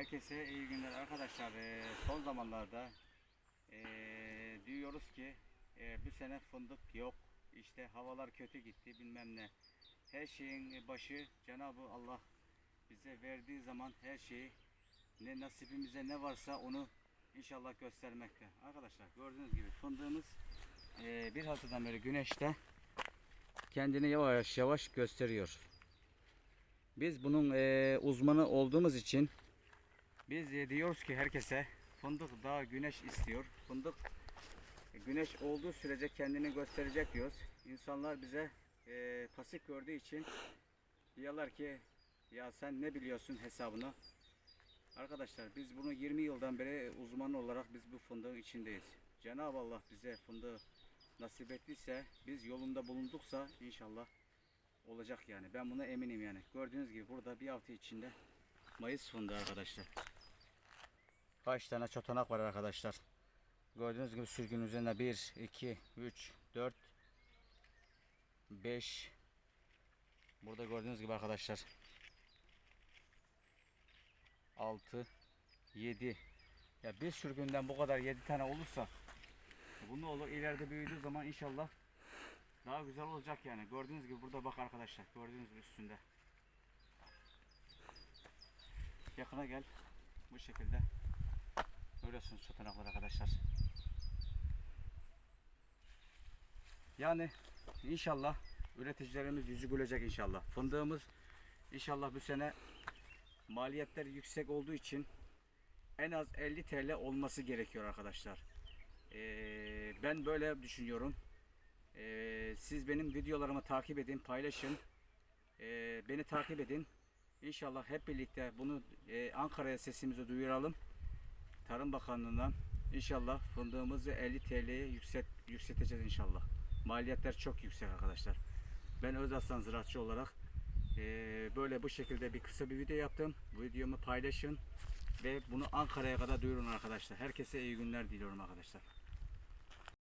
Herkese iyi günler arkadaşlar. Ee, son zamanlarda ee, diyoruz ki ee, bu sene fındık yok. İşte havalar kötü gitti bilmem ne. Her şeyin başı Cenab-ı Allah bize verdiği zaman her şeyi ne nasibimize ne varsa onu inşallah göstermekte. Arkadaşlar gördüğünüz gibi fındığımız ee, bir haftadan beri güneşte kendini yavaş yavaş gösteriyor. Biz bunun ee, uzmanı olduğumuz için biz e, diyoruz ki herkese fındık daha güneş istiyor. Fındık e, güneş olduğu sürece kendini gösterecek diyoruz. İnsanlar bize e, pasif gördüğü için diyorlar ki ya sen ne biliyorsun hesabını. Arkadaşlar biz bunu 20 yıldan beri uzman olarak biz bu fındığın içindeyiz. Cenab-ı Allah bize fındığı nasip ettiyse biz yolunda bulunduksa inşallah olacak yani. Ben buna eminim yani. Gördüğünüz gibi burada bir hafta içinde Mayıs fındığı arkadaşlar. Kaç tane çotanak var arkadaşlar. Gördüğünüz gibi sürgün üzerinde 1, 2, 3, 4, 5. Burada gördüğünüz gibi arkadaşlar. 6, 7. Ya bir sürgünden bu kadar 7 tane olursa bu ne olur ileride büyüdüğü zaman inşallah daha güzel olacak yani. Gördüğünüz gibi burada bak arkadaşlar. Gördüğünüz gibi üstünde. Yakına gel. Bu şekilde. Görüyorsunuz çotanaklar arkadaşlar. Yani inşallah üreticilerimiz yüzü gülecek inşallah. Fındığımız inşallah bu sene maliyetler yüksek olduğu için en az 50 TL olması gerekiyor arkadaşlar. Ee, ben böyle düşünüyorum. Ee, siz benim videolarımı takip edin, paylaşın. Ee, beni takip edin. İnşallah hep birlikte bunu e, Ankara'ya sesimizi duyuralım. Tarım Bakanlığı'ndan inşallah fındığımızı 50 TL'ye yükselt, yükselteceğiz inşallah. Maliyetler çok yüksek arkadaşlar. Ben Özaslan ziraatçı olarak e, böyle bu şekilde bir kısa bir video yaptım. Bu videomu paylaşın ve bunu Ankara'ya kadar duyurun arkadaşlar. Herkese iyi günler diliyorum arkadaşlar.